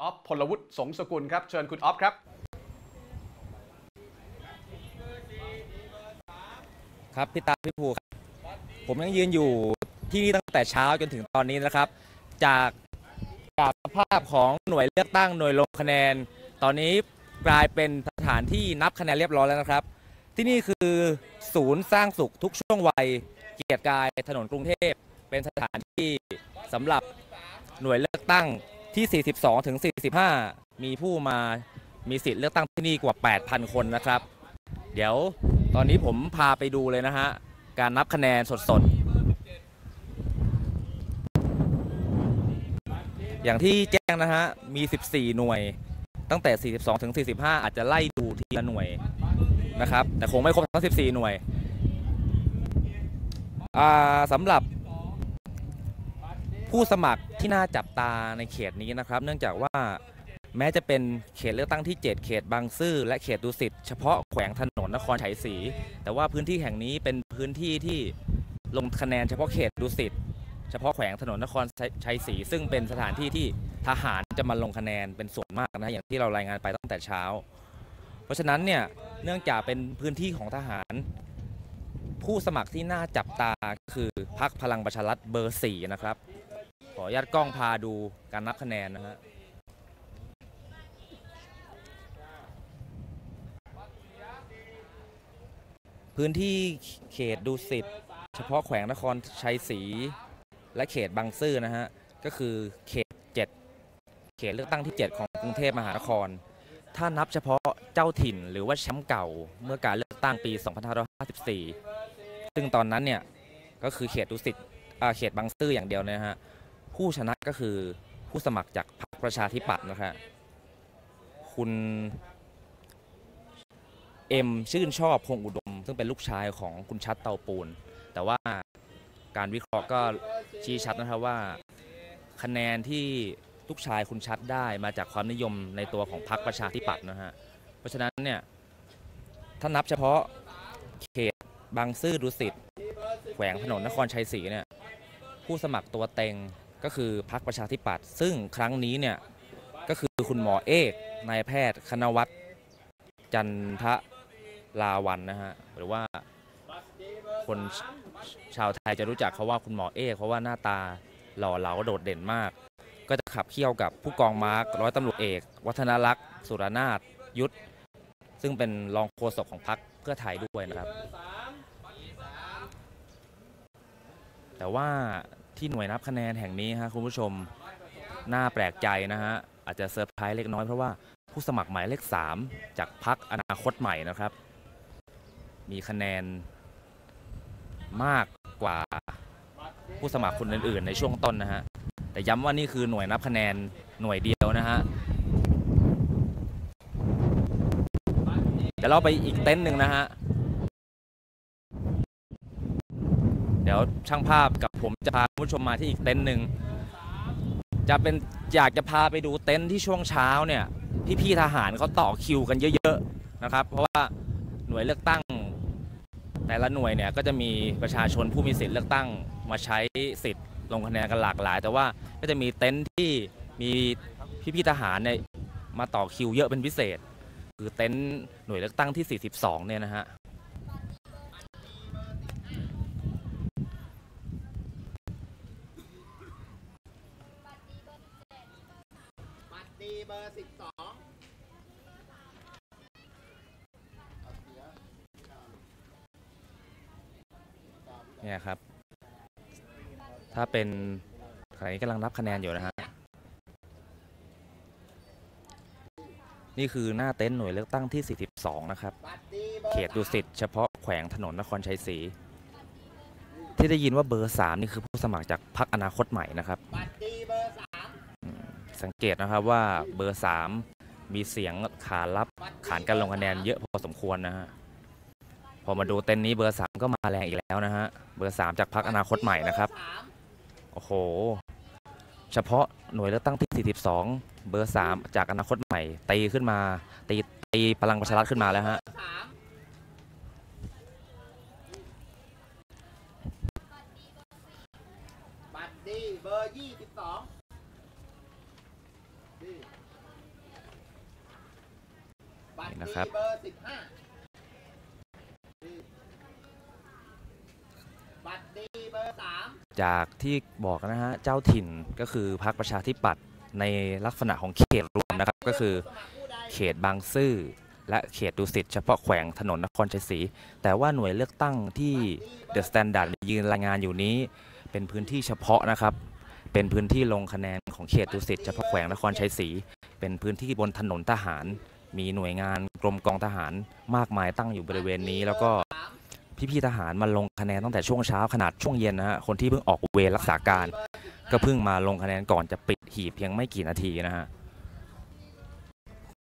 ออฟพลวุฒิสงสกุลครับ เชิญคุณออฟครับ ครับพี่ตาพี่ภูครับผมยังยืนอยู่ที่นี่ตั้งแต่เช้าจนถึงตอนนี้นะครับ จากจากสภาพของหน่วยเลือกตั้งหน่วยลงคะแนน ตอนนี้กลายเป็นสถานที่นับคะแนนเรียบร้อยแล้วนะครับ ที่นี่คือศูนย์สร้างสุขทุกช่วงวัย เกียรติกายถนนกรุงเทพ เป็นสถานที่สำหรับหน่วยเลือกตั้ง ที่ 42 ถึง 45 มีผู้มามีสิทธิ์เลือกตั้งที่นี่กว่า 8,000 คนนะครับ เดี๋ยวตอนนี้ผมพาไปดูเลยนะฮะ การนับคะแนนสดๆ อย่างที่แจ้งนะฮะ มี 14 หน่วย ตั้งแต่ 42 ถึง 45 อาจจะไล่ดูทีละหน่วยนะครับ แต่คงไม่ครบทั้ง 14 หน่วยสำหรับ ผู้สมัครที่น่าจับตาในเขตนี้นะครับ เนื่องจากว่าแม้จะเป็นเขตเลือกตั้งที่ 7 เขตบางซื่อและเขตดุสิตเฉพาะแขวงถนนนครชัยศรีแต่ว่าพื้นที่แห่งนี้เป็นพื้นที่ที่ลงคะแนนเฉพาะเขตดุสิตเฉพาะแขวงถนนนครชัยศรีซึ่งเป็นสถานที่ที่ทหารจะมาลงคะแนนเป็นส่วนมากนะอย่างที่เรารายงานไปตั้งแต่เช้า เพราะฉะนั้นเนี่ยเนื่องจากเป็นพื้นที่ของทหาร ผู้สมัครที่น่าจับตาคือพรรคพลังประชารัฐเบอร์สี่นะครับ ขอญาตกล้องพาดูการนับคะแนนนะฮะพื้นที่เขตดุสิตเฉพาะแขวงนครชัยศรีและเขตบางซื่อนะฮะก็คือเขต 7 เขตเลือกตั้งที่ 7 ของกรุงเทพมหานคร ถ้านับเฉพาะเจ้าถิ่นหรือว่าแชมป์เก่าเมื่อการเลือกตั้งปี 2554 ซึ่งตอนนั้นเนี่ยก็คือเขตดุสิตเขตบางซื่ออย่างเดียวนะฮะ ผู้ชนะก็คือผู้สมัครจากพรรคประชาธิปัตย์นะครับคุณเอ็มชื่นชอบพงอุดม ซึ่งเป็นลูกชายของคุณชัดเตาปูน แต่ว่าการวิเคราะห์ก็ชี้ชัดนะครับว่า คะแนนที่ลูกชายคุณชัดได้มาจากความนิยมในตัวของพรรคประชาธิปัตย์นะฮะเพราะฉะนั้นเนี่ยถ้านับเฉพาะเขตบางซื่อดุสิตแขวงถนนนครชัยศรีเนี่ยผู้สมัครตัวเต็ง ก็คือพรรคประชาธิปัตย์ซึ่งครั้งนี้เนี่ยก็คือคุณหมอเอกนายแพทย์คณวัฒน์จันทะลาวันนะฮะหรือว่าคนชชาวไทยจะรู้จักเขาว่าคุณหมอเอกเพราะว่าหน้าตาหล่อเหลาโดดเด่นมาก ก็จะขับเคี่ยวกับผู้กองมาร์กร้อยตำรวจเอก วัฒนลักษณ์ สุรนาถยุทธ ซึ่งเป็นรองโฆษกของพรรคเพื่อไทยด้วยนะครับ แต่ว่า ที่หน่วยนับคะแนนแห่งนี้ฮะคุณผู้ชมน่าแปลกใจนะฮะอาจจะเซอร์ไพรส์เล็กน้อยเพราะว่าผู้สมัครหมายเลข 3 จากพรรคอนาคตใหม่นะครับ มีคะแนนมากกว่าผู้สมัครคนอื่น ๆ ในช่วงต้นนะฮะแต่ย้ำว่านี่คือหน่วยนับคะแนนหน่วยเดียวนะฮะเดี๋ยวเราไปอีกเต็นท์หนึ่งนะฮะเดี๋ยวช่างภาพกับ ผมจะพาคุณผู้ชมมาที่อีกเต็นท์หนึ่งจะเป็นอยากจะพาไปดูเต็นท์ที่ช่วงเช้าเนี่ยพี่ๆทหารเขาต่อคิวกันเยอะๆนะครับ เพราะว่าหน่วยเลือกตั้ง แต่ละหน่วยเนี่ยก็จะมีประชาชนผู้มีสิทธิ์เลือกตั้งมาใช้สิทธิ์ลงคะแนนกันหลากหลาย แต่ว่าก็จะมีเต็นท์ที่มีพี่ๆทหารเนี่ยมาต่อคิวเยอะเป็นพิเศษ คือเต็นท์หน่วยเลือกตั้งที่ 42 เนี่ยนะฮะ เนี่ยครับ ถ้าเป็นขณะนี้กำลังนับคะแนนอยู่นะฮะ นี่คือหน้าเต็นท์หน่วยเลือกตั้งที่ 42 นะครับ เขตดุสิตเฉพาะแขวงถนนนครชัยศรีที่ได้ยินว่าเบอร์ 3 นี่คือผู้สมัครจากพรรคอนาคตใหม่นะครับสังเกตนะครับว่าเบอร์ 3 มีเสียงขานรับขานการลงคะแนนเยอะพอสมควรนะฮะ อมาดูเต็นท์นี้เบอร์3ก็มาแรงอีกแล้วนะฮะ เบอร์3จากพรรคอนาคตใหม่นะครับสามโอ้โห เฉพาะหน่วยเลือกตั้งที่ 42 เบอร์3จากอนาคตใหม่ ตีขึ้นมา ตีตีพลังประชารัฐขึ้นมาแล้วฮะสามบัตรดีเบอร์ยี่สิบสองดีนะครับเบอร์สิบห้าบัตรดีเบอร์สาม จากที่บอกนะฮะ เจ้าถิ่นก็คือพรรคประชาธิปัตย์ในลักษณะของเขตรวมนะครับ ก็คือเขตบางซื่อและเขตดุสิตเฉพาะแขวงถนนนครชัยศรีแต่ว่าหน่วยเลือกตั้งที่เดอะสแตนดาร์ดยืนรายงานอยู่นี้ เป็นพื้นที่เฉพาะนะครับ เป็นพื้นที่ลงคะแนนของเขตดุสิตเฉพาะแขวงนครชัยศรีเป็นพื้นที่บนถนนทหาร มีหน่วยงานกรมกองทหารมากมายตั้งอยู่บริเวณนี้ แล้วก็ พี่ๆทหารมาลงคะแนนตั้งแต่ช่วงเช้าขนาดช่วงเย็นนะฮะคนที่เพิ่งออกเวรรักษาการ ก็เพิ่งมาลงคะแนนก่อนจะปิดหีบเพียงไม่กี่นาทีนะฮะ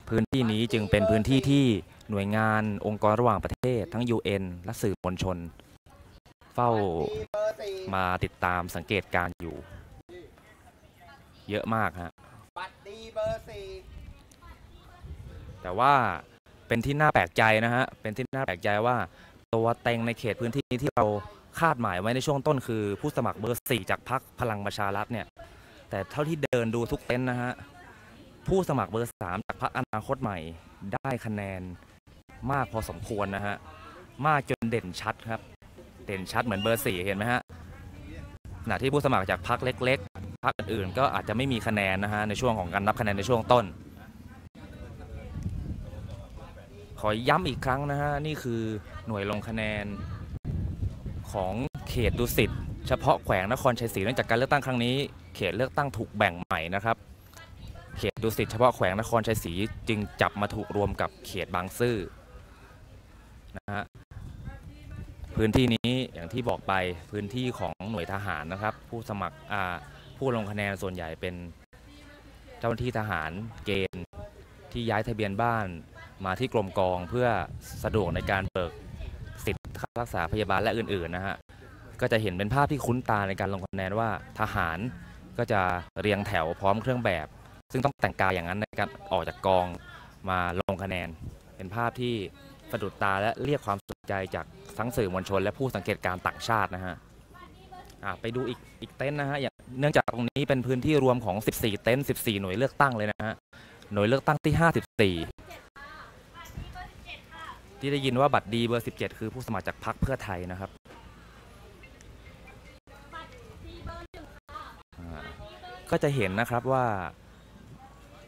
พื้นที่นี้จึงเป็นพื้นที่ที่หน่วยงานองค์กรระหว่างประเทศ ทั้ง UN และสื่อมวลชน เฝ้ามาติดตามสังเกตการ์อยู่ เยอะมากฮะแต่ว่าเป็นที่น่าแปลกใจนะฮะเป็นที่น่าแปลกใจว่า ตัวเต็งในเขตพื้นที่ที่เราคาดหมายไว้ในช่วงต้นคือ ผู้สมัครเบอร์สี่จากพรรคพลังประชารัฐเนี่ยแต่เท่าที่เดินดูทุกเต็นนะฮะผู้สมัครเบอร์สามจากพรรคอนาคตใหม่ได้คะแนนมากพอสมควรนะฮะมากจนเด่นชัดครับ เด่นชัดเหมือนเบอร์สี่เห็นไหมฮะขณะที่ผู้สมัครจากพรรคเล็ก ๆพรรคอื่นๆก็อาจจะไม่มีคะแนนนะฮะในช่วงของการนับคะแนนในช่วงต้น ขอย้ำอีกครั้งนะฮะ นี่คือหน่วยลงคะแนนของเขตดุสิตเฉพาะแขวงนครชัยศรีเนื่องจากการเลือกตั้งครั้งนี้ เขตเลือกตั้งถูกแบ่งใหม่นะครับ เขตดุสิตเฉพาะแขวงนครชัยศรีจึงจับมาถูกรวมกับเขตบางซื่อนะฮะพื้นที่นี้อย่างที่บอกไปพื้นที่ของหน่วยทหารนะครับ ผู้สมัครอ่าผู้ลงคะแนนส่วนใหญ่เป็นเจ้าหน้าที่ทหารเกณฑ์ที่ย้ายทะเบียนบ้าน มาที่กรมกองเพื่อสะดวกในการเบิกสิทธิ์ค่ารักษาพยาบาลและอื่นๆนะฮะก็จะเห็นเป็นภาพที่คุ้นตาในการลงคะแนนว่าทหารก็จะเรียงแถวพร้อมเครื่องแบบ ซึ่งต้องแต่งกายอย่างนั้นในการออกจากกองมาลงคะแนน เป็นภาพที่สะดุดตาและเรียกความสนใจจากทั้งสื่อมวลชน และผู้สังเกตการต่างชาตินะฮะอะไปดูอีกอีกเต็นท์นะฮะอย่างเนื่องจากตรงนี้เป็นพื้นที่รวมของ 14 เต็นท์14 หน่วยเลือกตั้งเลยนะฮะหน่วยเลือกตั้งที่ 54 ที่ได้ยินว่าบัตรดีเบอร์ 17 คือผู้สมัครจากพรรคเพื่อไทยนะครับก็จะเห็นนะครับว่า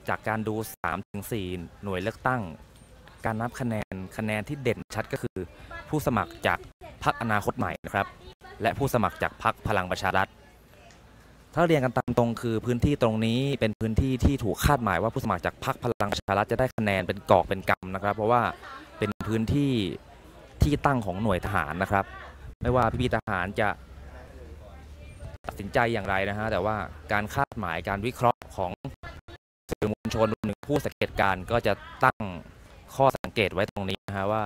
จากการดู 3-4 หน่วยเลือกตั้ง การนับคะแนนคะแนนที่เด่นชัดก็คือ ผู้สมัครจากพรรคอนาคตใหม่นะครับ และผู้สมัครจากพรรคพลังประชารัฐถ้าเรียนกันตามตรงคือพื้นที่ตรงนี้เป็นพื้นที่ที่ถูกคาดหมายว่าผู้สมัครจากพรรคพลังประชารัฐจะได้คะแนนเป็นกอกเป็นกำนะครับ เพราะว่า เป็นพื้นที่ที่ตั้งของหน่วยทหารนะครับ ไม่ว่าพี่ๆทหารจะตัดสินใจอย่างไรนะฮะแต่ว่าการคาดหมายการวิเคราะห์ของสื่อมวลชนรวมถึงผู้สังเกตการณ์ก็จะตั้งข้อสังเกตไว้ตรงนี้นะฮะว่า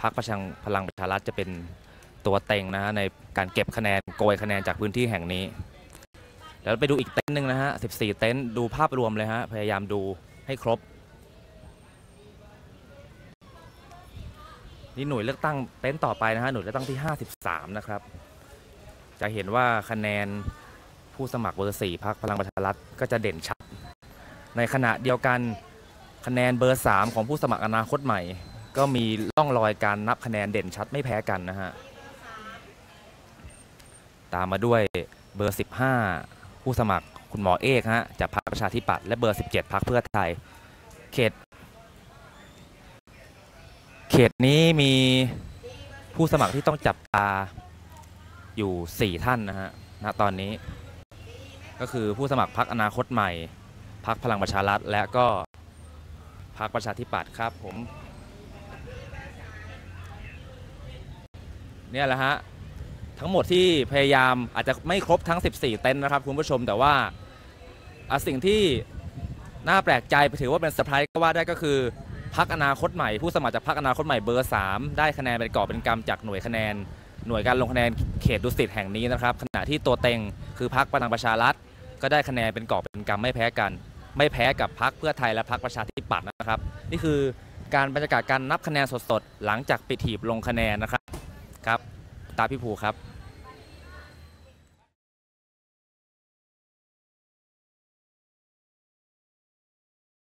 พรรคประชังพลังประชารัฐจะเป็นตัวเต็งนะฮะในการเก็บคะแนนโกยคะแนนจากพื้นที่แห่งนี้เดี๋ยวไปดูอีกเต็นท์หนึ่งนะฮะ 14 เต็นท์ดูภาพรวมเลยฮะพยายามดูให้ครบ นี่หน่วยเลือกตั้งเต็นท์ต่อไปนะฮะหน่วยเลือกตั้งที่ 53 นะครับ จะเห็นว่าคะแนนผู้สมัครเบอร์4พรรคพลังประชารัฐก็จะเด่นชัด ในขณะเดียวกันคะแนนเบอร์ 3 ของผู้สมัครอนาคตใหม่ ก็มีร่องรอยการนับคะแนนเด่นชัดไม่แพ้กันนะฮะตามมาด้วยเบอร์ 15 ผู้สมัครคุณหมอเอกฮะจากพรรคประชาธิปัตย์และเบอร์ 17พรรคเพื่อไทย เขต ตนี้มีผู้สมัครที่ต้องจับตาอยู่ 4 ท่านนะฮะณตอนนี้ ก็คือผู้สมัครพรรคอนาคตใหม่พรรคพลังประชารัฐ และก็พรรคประชาธิปัตย์ครับผมเนี่ยแหละฮะทั้งหมดที่พยายามอาจจะไม่ครบทั้ง 14 เต็นท์นะครับคุณผู้ชมแต่ว่าสิ่งที่น่าแปลกใจไปถือว่าเป็นเซอร์ไพรส์ก็ว่าได้ก็คือ พักอนาคตใหม่ผู้สมัครจากพักอนาคตใหม่เบอร์ 3 ได้คะแนนเป็นกอบเป็นกำจากหน่วยคะแนน หน่วยการลงคะแนนเขตดุสิตแห่งนี้นะครับขณะที่ตัวเต็งคือพักพลังประชารัฐก็ได้คะแนนเป็นกอบเป็นกำไม่แพ้กัน ไม่แพ้กับพักเพื่อไทยและพักประชาธิปัตย์นะครับ นี่คือการบรรยากาศการนับคะแนนสดๆหลังจากปิดหีบลงคะแนนนะครับครับ ตาพี่ภูครับ